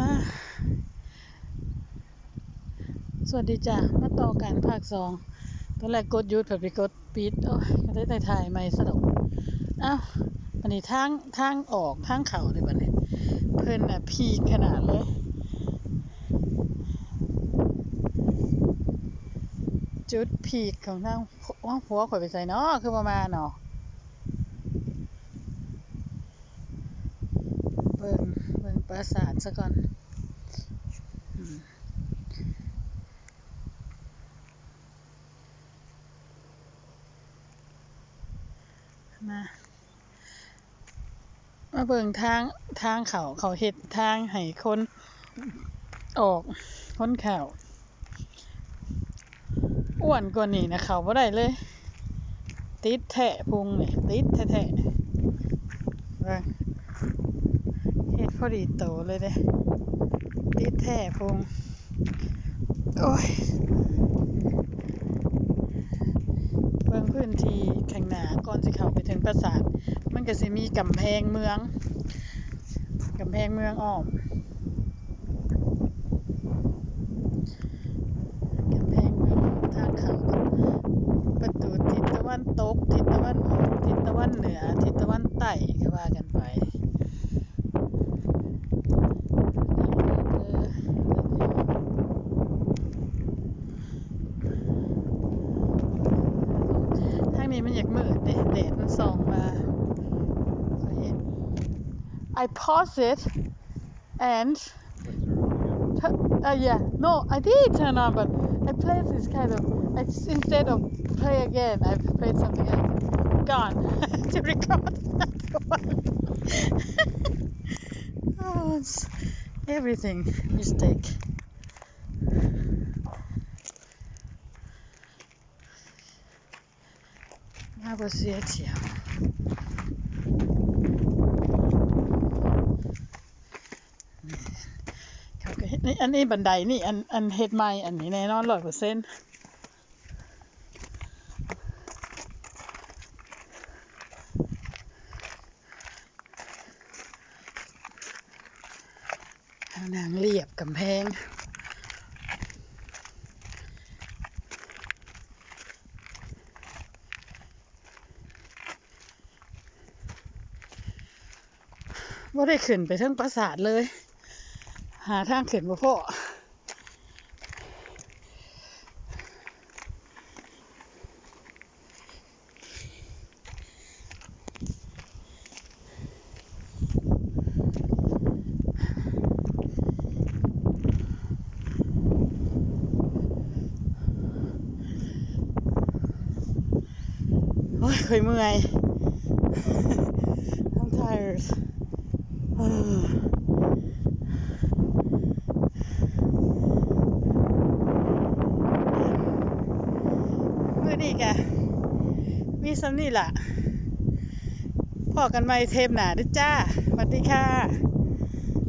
มา สวัสดีจ้ะ มาต่อกันภาคสอง ตอนแรกกดยุดผื่อไปกดปิด โอ้ยก็ได้แต่ถ่ายใหม่สนุกอ้าวอันนี้ทางทางออกทางเขาเลยบัดนี้ เพิ่นน่ะพีขนาดเลยจุดพีคของทางหัวข่อยไปใส่เนาะคือประมาณเนาะเบิ่งเบิ่ง ปราสาทซะก่อนมามาเบิ่งทางทางเขาเขาเฮ็ดทางให้คนออกคนข้าวอ้วนกว่านี้นะเขาบ่ได้เลย ติดแทะพุงนี่ติดแท้ๆเบิ่งเฮ็ด พอดีโตเลยเด้ติดแท้พงโอ้ยเบิ่งพื้นที่ข้างหนาก่อนสิเข้าไปถึงปราสาท มันก็สิมีกำแพงเมืองกำแพงเมืองอ้อม ห็น I pause it and Uh, yeah. No, I did turn on, but I played this kind of. I, s- instead of play again, I played something else. Gone to record another one. oh, everything mistake. That was it, yeah. เขาก็เฮ็ดนี่อันนี้บันไดนี่อันอันเฮ็ดใหม่อันนี้แน่นอนร้อยเปอร์เซ็นต์ทางนางเรียบกำแพง ว่าได้ขึ้นไปทั้งปราสาทเลย หาทางขึ้นบ่พอโอ้ยเคยเมื่อย I'm tired เออมื่อนี้กะมีสำนี่ล่ะพอกันไหม่เทปหนาด้อจ้าสวัสดีค่ะ